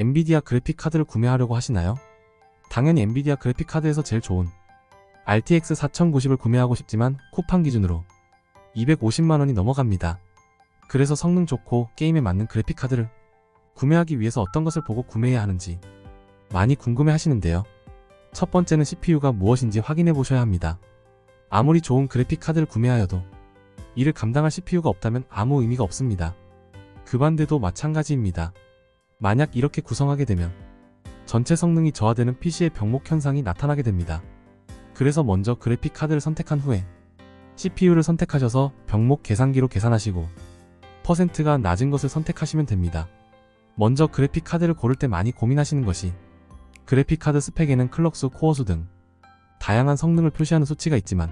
엔비디아 그래픽카드를 구매하려고 하시나요? 당연히 엔비디아 그래픽카드에서 제일 좋은 RTX 4090을 구매하고 싶지만 쿠팡 기준으로 250만원이 넘어갑니다. 그래서 성능 좋고 게임에 맞는 그래픽카드를 구매하기 위해서 어떤 것을 보고 구매해야 하는지 많이 궁금해 하시는데요. 첫 번째는 CPU가 무엇인지 확인해 보셔야 합니다. 아무리 좋은 그래픽카드를 구매하여도 이를 감당할 CPU가 없다면 아무 의미가 없습니다. 그 반대도 마찬가지입니다. 만약 이렇게 구성하게 되면 전체 성능이 저하되는 PC의 병목 현상이 나타나게 됩니다. 그래서 먼저 그래픽 카드를 선택한 후에 CPU를 선택하셔서 병목 계산기로 계산하시고 퍼센트가 낮은 것을 선택하시면 됩니다. 먼저 그래픽 카드를 고를 때 많이 고민하시는 것이 그래픽 카드 스펙에는 클럭수, 코어수 등 다양한 성능을 표시하는 수치가 있지만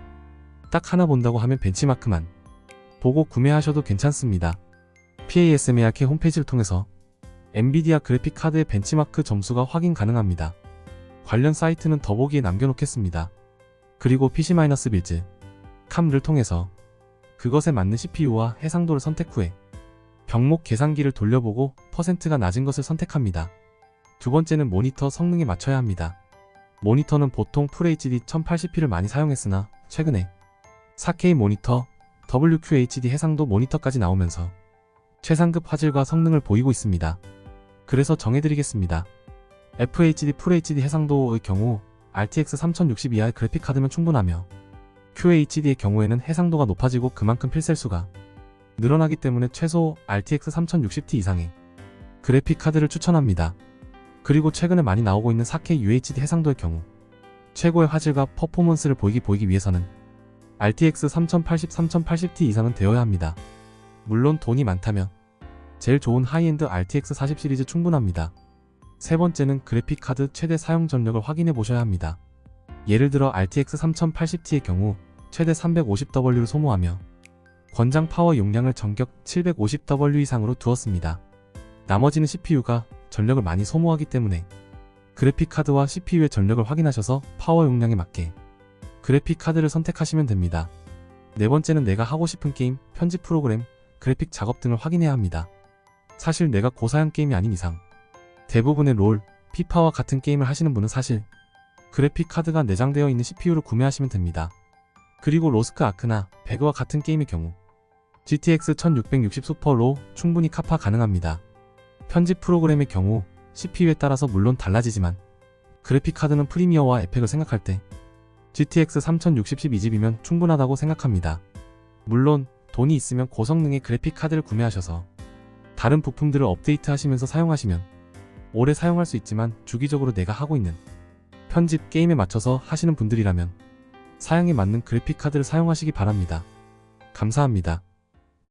딱 하나 본다고 하면 벤치마크만 보고 구매하셔도 괜찮습니다. PASMARK 홈페이지를 통해서 엔비디아 그래픽 카드의 벤치마크 점수가 확인 가능합니다. 관련 사이트는 더보기에 남겨놓겠습니다. 그리고 PC-빌즈, 캄를 통해서 그것에 맞는 CPU와 해상도를 선택 후에 병목 계산기를 돌려보고 퍼센트가 낮은 것을 선택합니다. 두 번째는 모니터 성능에 맞춰야 합니다. 모니터는 보통 FHD 1080p를 많이 사용했으나 최근에 4K 모니터, WQHD 해상도 모니터까지 나오면서 최상급 화질과 성능을 보이고 있습니다. 그래서 정해드리겠습니다. FHD, FHD 해상도의 경우 RTX 3060 이하의 그래픽카드면 충분하며 QHD의 경우에는 해상도가 높아지고 그만큼 필셀수가 늘어나기 때문에 최소 RTX 3060Ti 이상의 그래픽카드를 추천합니다. 그리고 최근에 많이 나오고 있는 4K UHD 해상도의 경우 최고의 화질과 퍼포먼스를 보이기 보이기 위해서는 RTX 3080, 3080Ti 이상은 되어야 합니다. 물론 돈이 많다면 제일 좋은 하이엔드 RTX 40 시리즈 충분합니다. 세 번째는 그래픽카드 최대 사용 전력을 확인해 보셔야 합니다. 예를 들어 RTX 3080Ti의 경우 최대 350W를 소모하며 권장 파워 용량을 전격 750W 이상으로 두었습니다. 나머지는 CPU가 전력을 많이 소모하기 때문에 그래픽카드와 CPU의 전력을 확인하셔서 파워 용량에 맞게 그래픽카드를 선택하시면 됩니다. 네 번째는 내가 하고 싶은 게임, 편집 프로그램, 그래픽 작업 등을 확인해야 합니다. 사실 내가 고사양 게임이 아닌 이상 대부분의 롤, 피파와 같은 게임을 하시는 분은 사실 그래픽 카드가 내장되어 있는 CPU를 구매하시면 됩니다. 그리고 로스크 아크나 배그와 같은 게임의 경우 GTX 1660 슈퍼로 충분히 카파 가능합니다. 편집 프로그램의 경우 CPU에 따라서 물론 달라지지만 그래픽 카드는 프리미어와 에펙을 생각할 때 GTX 3060 12집이면 충분하다고 생각합니다. 물론 돈이 있으면 고성능의 그래픽 카드를 구매하셔서 다른 부품들을 업데이트 하시면서 사용하시면 오래 사용할 수 있지만 주기적으로 내가 하고 있는 편집 게임에 맞춰서 하시는 분들이라면 사양에 맞는 그래픽 카드를 사용하시기 바랍니다. 감사합니다.